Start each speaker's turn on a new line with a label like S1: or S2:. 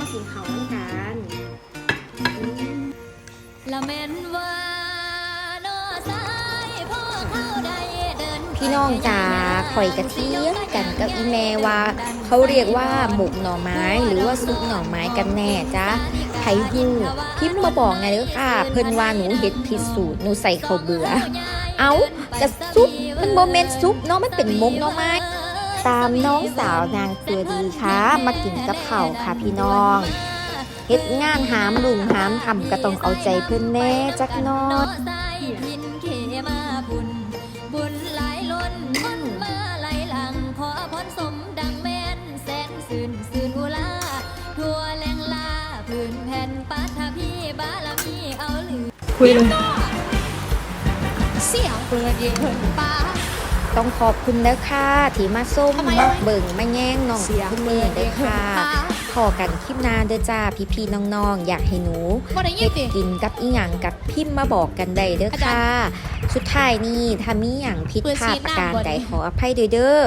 S1: มากินข้าวน้ำกัน
S2: ละแม่นว่าโนสายพ่อเข้าได้เดิน
S3: พี่น้องจ๋าข่อยกะเทียงกันกับอีแม่ว่า เขาเรียกว่าหมกหน่อไม้หรือว่าซุปหน่อไม้กันแน่จ้าไผฮู้พิมพ์มาบอกไงเด้อค่ะ เพิ่นว่าหนูเฮ็ดผิดสูตรหนูใส่ข้าวเบื่อ เอากระซุปมันโมเมนต์ซุปเนาะมันเป็นหมกหน่อไม้ ตามน้องสาวนางตัวดีค่ะ มากินกับข้าค่ะพี่น้องเฮ็ดงานหามลุงหามทำก็ต้องเอาใจเพิ่นแน่จักน้อ
S2: น
S3: ย
S2: สายพินเขมาบุญบุญหลายล้นคนมาไหลหลังขอพรสมดังแม่นแสนสื่นสื่นอุลาทั่วแหลงลาพื้นอาเหลือ
S1: คุยเลย
S2: เสียงเปิดเย็นเพิ่นป้า
S3: ต้องขอบคุณเด้อค่ะที่มาส้ม
S2: ทำไม
S3: มาเบิ่งมาแย่งน้อง
S2: เสียง
S3: คุณมือเด้อค่ะพอกันคลิปหน้าเด้อจ้าพี่ๆน้องๆ อยากให้หนู
S2: บ่ได้ยิ
S3: เฮ็
S2: น
S3: ด
S2: ติ
S3: กินกับอีหยังกับพิมพ์มาบอกกันได้เด้อ
S2: อาจารย์
S3: ค่ะ สุดท้ายนี่ถ้ามีหยังผิด
S2: เปิด
S3: พลาด
S2: สี
S3: ประ
S2: หน้า
S3: การ
S2: บ่
S3: ใด
S2: ดี
S3: ขออภัยด้วยเด้อ